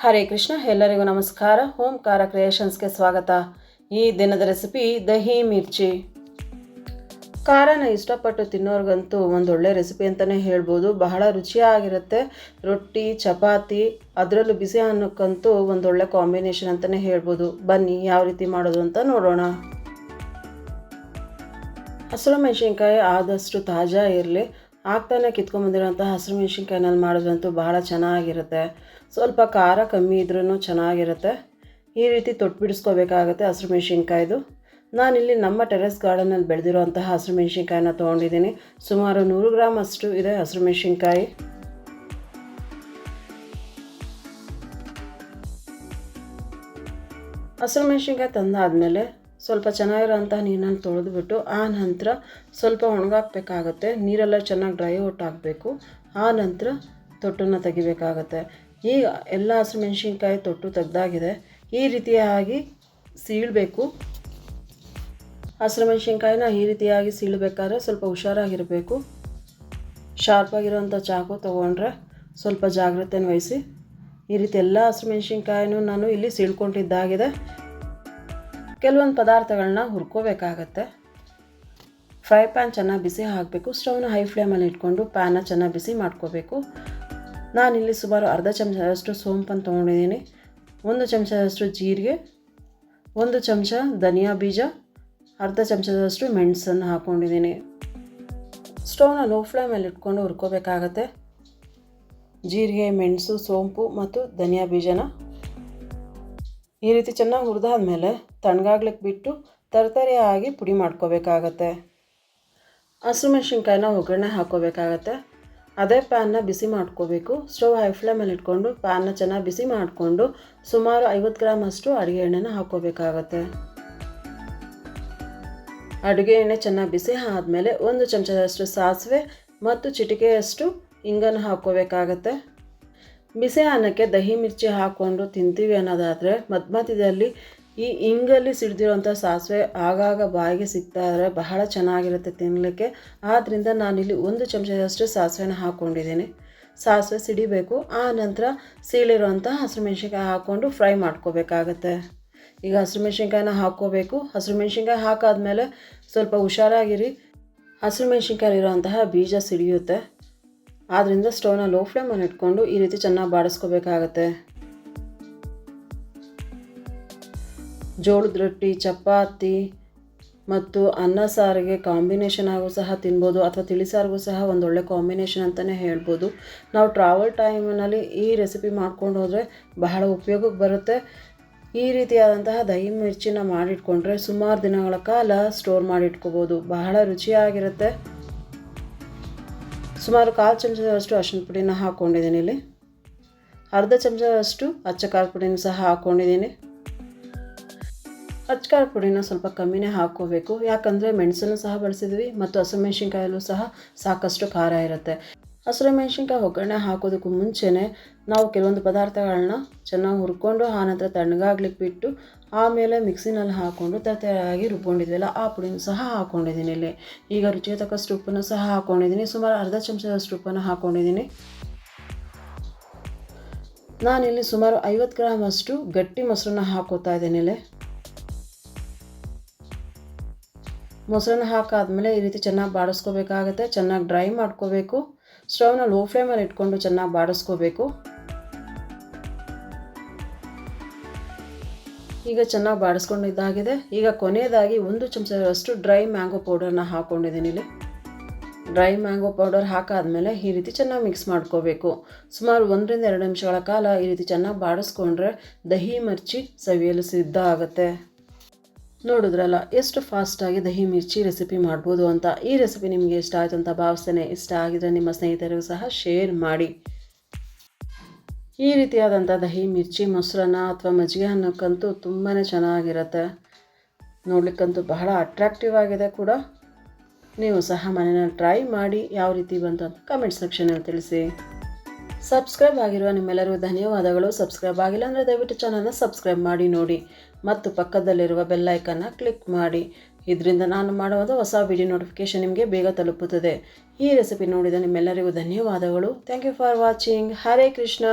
ಹರೇ ಕೃಷ್ಣ, ಎಲ್ಲರಿಗೂ ನಮಸ್ಕಾರ. ಓಂಕಾರ ಕ್ರಿಯೇಷನ್ಸ್ಗೆ ಸ್ವಾಗತ. ಈ ದಿನದ ರೆಸಿಪಿ, ದಹಿ ಮಿರ್ಚಿ. ಖಾರನ ಇಷ್ಟಪಟ್ಟು ತಿನ್ನೋರ್ಗಂತೂ ಒಂದೊಳ್ಳೆ ರೆಸಿಪಿ ಅಂತಲೇ ಹೇಳ್ಬೋದು. ಬಹಳ ರುಚಿಯಾಗಿರುತ್ತೆ. ರೊಟ್ಟಿ, ಚಪಾತಿ, ಅದರಲ್ಲೂ ಬಿಸಿ ಅನ್ನಕ್ಕಂತೂ ಒಂದೊಳ್ಳೆ ಕಾಂಬಿನೇಷನ್ ಅಂತಲೇ ಹೇಳ್ಬೋದು. ಬನ್ನಿ, ಯಾವ ರೀತಿ ಮಾಡೋದು ಅಂತ ನೋಡೋಣ. ಹಸಿರು ಮೆಣಸಿನ್ಕಾಯಿ ಆದಷ್ಟು ತಾಜಾ ಇರಲಿ. ಆಗ್ತಾನೆ ಕಿತ್ಕೊಂಬಂದಿರೋಂಥ ಹಸಿರು ಮೆಣಸಿನ್ಕಾಯಿನಲ್ಲಿ ಮಾಡೋದಂತೂ ಬಹಳ ಚೆನ್ನಾಗಿರುತ್ತೆ. ಸ್ವಲ್ಪ ಖಾರ ಕಮ್ಮಿ ಇದ್ರೂ ಚೆನ್ನಾಗಿರುತ್ತೆ. ಈ ರೀತಿ ತೊಟ್ಟು ಬಿಡಿಸ್ಕೋಬೇಕಾಗತ್ತೆ ಹಸಿರು ಮೆಣಸಿನ್ಕಾಯ್ದು. ನಾನಿಲ್ಲಿ ನಮ್ಮ ಟೆರೆಸ್ ಗಾರ್ಡನಲ್ಲಿ ಬೆಳೆದಿರೋಂತಹ ಹಸಿರು ಮೆಣಸಿನ್ಕಾಯಿನ ತೊಗೊಂಡಿದ್ದೀನಿ. ಸುಮಾರು ನೂರು ಗ್ರಾಮ್ ಅಷ್ಟು ಇದೆ ಹಸಿರು ಮೆಣಸಿನ್ಕಾಯಿ. ಹಸಿರು ಮೆಣಸಿನ್ಕಾಯಿ ತಂದಾದಮೇಲೆ ಸ್ವಲ್ಪ ಚೆನ್ನಾಗಿರೋಂಥ ನೀರನ್ನು ತೊಳೆದ್ಬಿಟ್ಟು ಆ ನಂತರ ಸ್ವಲ್ಪ ಒಣಗಾಕಬೇಕಾಗತ್ತೆ. ನೀರೆಲ್ಲ ಚೆನ್ನಾಗಿ ಡ್ರೈ ಔಟ್ ಆಗಬೇಕು. ಆ ನಂತರ ತೊಟ್ಟನ್ನು ತೆಗಿಬೇಕಾಗತ್ತೆ. ಈಗ ಎಲ್ಲ ಹಸಿರು ಮೆಣಸಿನ್ಕಾಯಿ ತೊಟ್ಟು ತೆಗ್ದಾಗಿದೆ. ಈ ರೀತಿಯಾಗಿ ಸೀಳಬೇಕು. ಹಸಿರು ಮೆಣಸಿನ್ಕಾಯಿನ ಈ ರೀತಿಯಾಗಿ ಸೀಳಬೇಕಾದ್ರೆ ಸ್ವಲ್ಪ ಹುಷಾರಾಗಿರಬೇಕು. ಶಾರ್ಪಾಗಿರೋಂಥ ಚಾಕು ತೊಗೊಂಡ್ರೆ ಸ್ವಲ್ಪ ಜಾಗ್ರತೆಯನ್ನು ವಹಿಸಿ. ಈ ರೀತಿ ಎಲ್ಲ ಹಸಿರು ಮೆಣಸಿನ್ಕಾಯಿನೂ ನಾನು ಇಲ್ಲಿ ಸೀಳ್ಕೊಂಡಿದ್ದಾಗಿದೆ. ಕೆಲವೊಂದು ಪದಾರ್ಥಗಳನ್ನ ಹುರ್ಕೋಬೇಕಾಗತ್ತೆ. ಫ್ರೈ ಪ್ಯಾನ್ ಚೆನ್ನಾಗಿ ಬಿಸಿ ಹಾಕಬೇಕು, ಸ್ಟವ್ನ ಹೈ ಫ್ಲೇಮಲ್ಲಿ ಇಟ್ಕೊಂಡು ಪ್ಯಾನ ಚೆನ್ನಾಗಿ ಬಿಸಿ ಮಾಡ್ಕೋಬೇಕು. ನಾನಿಲ್ಲಿ ಸುಮಾರು ಅರ್ಧ ಚಮಚದಷ್ಟು ಸೋಂಪನ್ನು ತೊಗೊಂಡಿದ್ದೀನಿ. ಒಂದು ಚಮಚದಷ್ಟು ಜೀರಿಗೆ, ಒಂದು ಚಮಚ ಧನಿಯಾ ಬೀಜ, ಅರ್ಧ ಚಮಚದಷ್ಟು ಮೆಣಸನ್ನು ಹಾಕ್ಕೊಂಡಿದ್ದೀನಿ ಸ್ಟವ್ನ ಲೋ ಫ್ಲೇಮಲ್ಲಿ ಇಟ್ಕೊಂಡು ಹುರ್ಕೋಬೇಕಾಗತ್ತೆ. ಜೀರಿಗೆ, ಮೆಣಸು, ಸೋಂಪು ಮತ್ತು ಧನಿಯಾ ಬೀಜನ ಈ ರೀತಿ ಚೆನ್ನಾಗಿ ಹುರಿದಾದ್ಮೇಲೆ ತಣ್ಣಗಾಗ್ಲಿಕ್ಕೆ ಬಿಟ್ಟು ತರತರಿಯಾಗಿ ಪುಡಿ ಮಾಡ್ಕೋಬೇಕಾಗತ್ತೆ. ಹಸಿರು ಮೆಣಸಿನ್ಕಾಯಿನ ಒಗ್ಗರಣೆ ಹಾಕ್ಕೋಬೇಕಾಗತ್ತೆ ಅದೇ ಪ್ಯಾನ್ನ ಬಿಸಿ ಮಾಡ್ಕೋಬೇಕು. ಸ್ಟವ್ ಹೈ ಫ್ಲೇಮಲ್ಲಿ ಇಟ್ಕೊಂಡು ಪ್ಯಾನ್ನ ಚೆನ್ನಾಗಿ ಬಿಸಿ ಮಾಡಿಕೊಂಡು ಸುಮಾರು ಐವತ್ತು ಗ್ರಾಮ್ ಅಷ್ಟು ಅಡುಗೆ ಎಣ್ಣೆನ ಹಾಕ್ಕೋಬೇಕಾಗತ್ತೆ ಅಡುಗೆ ಎಣ್ಣೆ ಚೆನ್ನಾಗಿ ಬಿಸಿ ಆದಮೇಲೆ ಒಂದು ಚಮಚದಷ್ಟು ಸಾಸಿವೆ ಮತ್ತು ಚಿಟಿಕೆಯಷ್ಟು ಇಂಗನ್ನು ಹಾಕ್ಕೋಬೇಕಾಗತ್ತೆ ಬಿಸಿ ಅನ್ನಕ್ಕೆ ದಹಿ ಮಿರ್ಚಿ ಹಾಕ್ಕೊಂಡು ತಿಂತೀವಿ ಅನ್ನೋದಾದರೆ ಮಧ್ಯ ಮಧ್ಯದಲ್ಲಿ ಈ ಇಂಗಲ್ಲಿ ಸಿಡ್ದಿರೋಂಥ ಸಾಸಿವೆ ಆಗಾಗ ಬಾಯಿಗೆ ಸಿಗ್ತಾ ಇದ್ರೆ ಬಹಳ ಚೆನ್ನಾಗಿರುತ್ತೆ ತಿನ್ನಲಿಕ್ಕೆ ಆದ್ದರಿಂದ ನಾನಿಲ್ಲಿ ಒಂದು ಚಮಚದಷ್ಟು ಸಾಸಿವೆನ ಹಾಕ್ಕೊಂಡಿದ್ದೀನಿ. ಸಾಸಿವೆ ಸಿಡಿಬೇಕು. ಆ ನಂತರ ಸೀಳಿರೋಂಥ ಹಸಿರು ಮೆಣಸಿನ್ಕಾಯಿ ಹಾಕ್ಕೊಂಡು ಫ್ರೈ ಮಾಡ್ಕೋಬೇಕಾಗತ್ತೆ. ಈಗ ಹಸಿರು ಮೆಣಸಿನ್ಕಾಯಿನ ಹಾಕ್ಕೋಬೇಕು. ಹಸಿರು ಮೆಣಸಿನ್ಕಾಯಿ ಹಾಕಾದ್ಮೇಲೆ ಸ್ವಲ್ಪ ಹುಷಾರಾಗಿರಿ. ಹಸಿರು ಮೆಣಸಿನ್ಕಾಯಿ ಇರೋಂತಹ ಬೀಜ ಸಿಡಿಯುತ್ತೆ. ಆದ್ದರಿಂದ ಸ್ಟವ್ನ ಲೋ ಫ್ಲೇಮಲ್ಲಿ ಇಟ್ಕೊಂಡು ಈ ರೀತಿ ಚೆನ್ನಾಗಿ ಬಾಡಿಸ್ಕೋಬೇಕಾಗತ್ತೆ. ಜೋಳದ ರೊಟ್ಟಿ, ಚಪಾತಿ ಮತ್ತು ಅನ್ನ ಸಾರಿಗೆ ಕಾಂಬಿನೇಷನ್ ಆಗು ಸಹ ತಿನ್ಬೋದು ಅಥವಾ ತಿಳಿಸಾರಿಗೂ ಸಹ ಒಂದೊಳ್ಳೆ ಕಾಂಬಿನೇಷನ್ ಅಂತಲೇ ಹೇಳ್ಬೋದು. ನಾವು ಟ್ರಾವೆಲ್ ಟೈಮಿನಲ್ಲಿ ಈ ರೆಸಿಪಿ ಮಾಡ್ಕೊಂಡು ಹೋದರೆ ಬಹಳ ಉಪಯೋಗಕ್ಕೆ ಬರುತ್ತೆ. ಈ ರೀತಿಯಾದಂತಹ ದಹಿ ಮಿರ್ಚಿನ ಮಾಡಿಟ್ಕೊಂಡ್ರೆ ಸುಮಾರು ದಿನಗಳ ಕಾಲ ಸ್ಟೋರ್ ಮಾಡಿಟ್ಕೋಬೋದು. ಬಹಳ ರುಚಿಯಾಗಿರುತ್ತೆ. ಸುಮಾರು ಕಾಲು ಚಮಚದಷ್ಟು ಅರಿಶಿನ ಪುಡಿನ ಹಾಕ್ಕೊಂಡಿದ್ದೀನಿ ಇಲ್ಲಿ. ಅರ್ಧ ಚಮಚದಷ್ಟು ಅಚ್ಚ ಕಾಲು ಪುಡಿನ ಸಹ ಹಾಕ್ಕೊಂಡಿದ್ದೀನಿ. ಅಚ್ಕಾರ ಪುಡಿನ ಸ್ವಲ್ಪ ಕಮ್ಮಿನೇ ಹಾಕ್ಕೋಬೇಕು. ಯಾಕಂದರೆ ಮೆಣಸನ್ನು ಸಹ ಬಳಸಿದ್ವಿ ಮತ್ತು ಹಸಿಮೆಣ್ಸಿನ್ಕಾಯಲ್ಲೂ ಸಹ ಸಾಕಷ್ಟು ಖಾರ ಇರುತ್ತೆ. ಹಸಿರು ಮೆಣಸಿನ್ಕಾಯಿ ಒಗ್ಗರಣೆ ಹಾಕೋದಕ್ಕೂ ಮುಂಚೆನೇ ನಾವು ಕೆಲವೊಂದು ಪದಾರ್ಥಗಳನ್ನ ಚೆನ್ನಾಗಿ ಹುರ್ಕೊಂಡು ಆನಂತರ ತಣ್ಣಗಾಗ್ಲಿಕ್ಕೆ ಬಿಟ್ಟು ಆಮೇಲೆ ಮಿಕ್ಸಿನಲ್ಲಿ ಹಾಕ್ಕೊಂಡು ತರತರಾಗಿ ರುಬ್ಕೊಂಡಿದ್ವಲ್ಲ ಆ ಪುಡಿನ ಸಹ ಹಾಕ್ಕೊಂಡಿದ್ದೀನಿ ಇಲ್ಲಿ. ಈಗ ರುಚಿಗೆ ತಕ್ಕಷ್ಟು ಉಪ್ಪನ್ನು ಸಹ ಹಾಕ್ಕೊಂಡಿದ್ದೀನಿ ಸುಮಾರು ಅರ್ಧ ಚಮಚದಷ್ಟು ಉಪ್ಪನ್ನು ಹಾಕ್ಕೊಂಡಿದ್ದೀನಿ ನಾನಿಲ್ಲಿ ಸುಮಾರು ಐವತ್ತು ಗ್ರಾಮ್ ಅಷ್ಟು ಗಟ್ಟಿ ಮೊಸರನ್ನ ಹಾಕೋತಾ ಇದ್ದೀನಿ ಇಲ್ಲಿ. ಮೊಸರನ್ನ ಹಾಕಾದಮೇಲೆ ಈ ರೀತಿ ಚೆನ್ನಾಗಿ ಬಾಡಿಸ್ಕೋಬೇಕಾಗತ್ತೆ, ಚೆನ್ನಾಗಿ ಡ್ರೈ ಮಾಡ್ಕೋಬೇಕು. ಸ್ಟವ್ನ ಲೋ ಫ್ಲೇಮಲ್ಲಿ ಇಟ್ಕೊಂಡು ಚೆನ್ನಾಗಿ ಬಾಡಿಸ್ಕೋಬೇಕು. ಈಗ ಚೆನ್ನಾಗಿ ಬಾಡಿಸ್ಕೊಂಡಿದ್ದಾಗಿದೆ ಈಗ ಕೊನೆಯದಾಗಿ ಒಂದು ಚಮಚದಷ್ಟು ಡ್ರೈ ಮ್ಯಾಂಗೋ ಪೌಡರ್ನ ಹಾಕ್ಕೊಂಡಿದ್ದೀನಿ ಇಲ್ಲಿ. ಡ್ರೈ ಮ್ಯಾಂಗೋ ಪೌಡರ್ ಹಾಕಾದಮೇಲೆ ಈ ರೀತಿ ಚೆನ್ನಾಗಿ ಮಿಕ್ಸ್ ಮಾಡ್ಕೋಬೇಕು. ಸುಮಾರು ಒಂದರಿಂದ ಎರಡು ನಿಮಿಷಗಳ ಕಾಲ ಈ ರೀತಿ ಚೆನ್ನಾಗಿ ಬಾಡಿಸ್ಕೊಂಡ್ರೆ ದಹಿ ಮರ್ಚಿ ಸವಿಯಲು ಸಿದ್ಧ ಆಗುತ್ತೆ. ನೋಡಿದ್ರಲ್ಲ, ಎಷ್ಟು ಫಾಸ್ಟಾಗಿ ದಹಿ ಮಿರ್ಚಿ ರೆಸಿಪಿ ಮಾಡ್ಬೋದು ಅಂತ. ಈ ರೆಸಿಪಿ ನಿಮಗೆ ಇಷ್ಟ ಆಯಿತು ಅಂತ ಭಾವಿಸ್ತೇನೆ. ಇಷ್ಟ ಆಗಿದ್ರೆ ನಿಮ್ಮ ಸ್ನೇಹಿತರಿಗೂ ಸಹ ಶೇರ್ ಮಾಡಿ. ಈ ರೀತಿಯಾದಂಥ ದಹಿ ಮಿರ್ಚಿ, ಮೊಸರನ್ನ ಅಥವಾ ಮಜ್ಜಿಗೆ ಅನ್ನಕ್ಕಂತೂ ತುಂಬಾ ಚೆನ್ನಾಗಿರುತ್ತೆ. ನೋಡ್ಲಿಕ್ಕಂತೂ ಬಹಳ ಅಟ್ರಾಕ್ಟಿವ್ ಆಗಿದೆ ಕೂಡ. ನೀವು ಸಹ ಮನೆಯಲ್ಲಿ ಟ್ರೈ ಮಾಡಿ, ಯಾವ ರೀತಿ ಬಂತು ಅಂತ ಕಮೆಂಟ್ ಸೆಕ್ಷನಲ್ಲಿ ತಿಳಿಸಿ. ಸಬ್ಸ್ಕ್ರೈಬ್ ಆಗಿರುವ ನಿಮ್ಮೆಲ್ಲರಿಗೂ ಧನ್ಯವಾದಗಳು. ಸಬ್ಸ್ಕ್ರೈಬ್ ಆಗಿಲ್ಲ ಅಂದರೆ ದಯವಿಟ್ಟು ಚಾನಲ್ನ ಸಬ್ಸ್ಕ್ರೈಬ್ ಮಾಡಿ, ನೋಡಿ. ಮತ್ತು ಪಕ್ಕದಲ್ಲಿರುವ ಬೆಲ್ಲೈಕನ್ನ ಕ್ಲಿಕ್ ಮಾಡಿ. ಇದರಿಂದ ನಾನು ಮಾಡುವುದು ಹೊಸ ವಿಡಿಯೋ ನೋಟಿಫಿಕೇಷನ್ ನಿಮಗೆ ಬೇಗ ತಲುಪುತ್ತದೆ. ಈ ರೆಸಿಪಿ ನೋಡಿದ ನಿಮ್ಮೆಲ್ಲರಿಗೂ ಧನ್ಯವಾದಗಳು. Thank you for watching Hare Krishna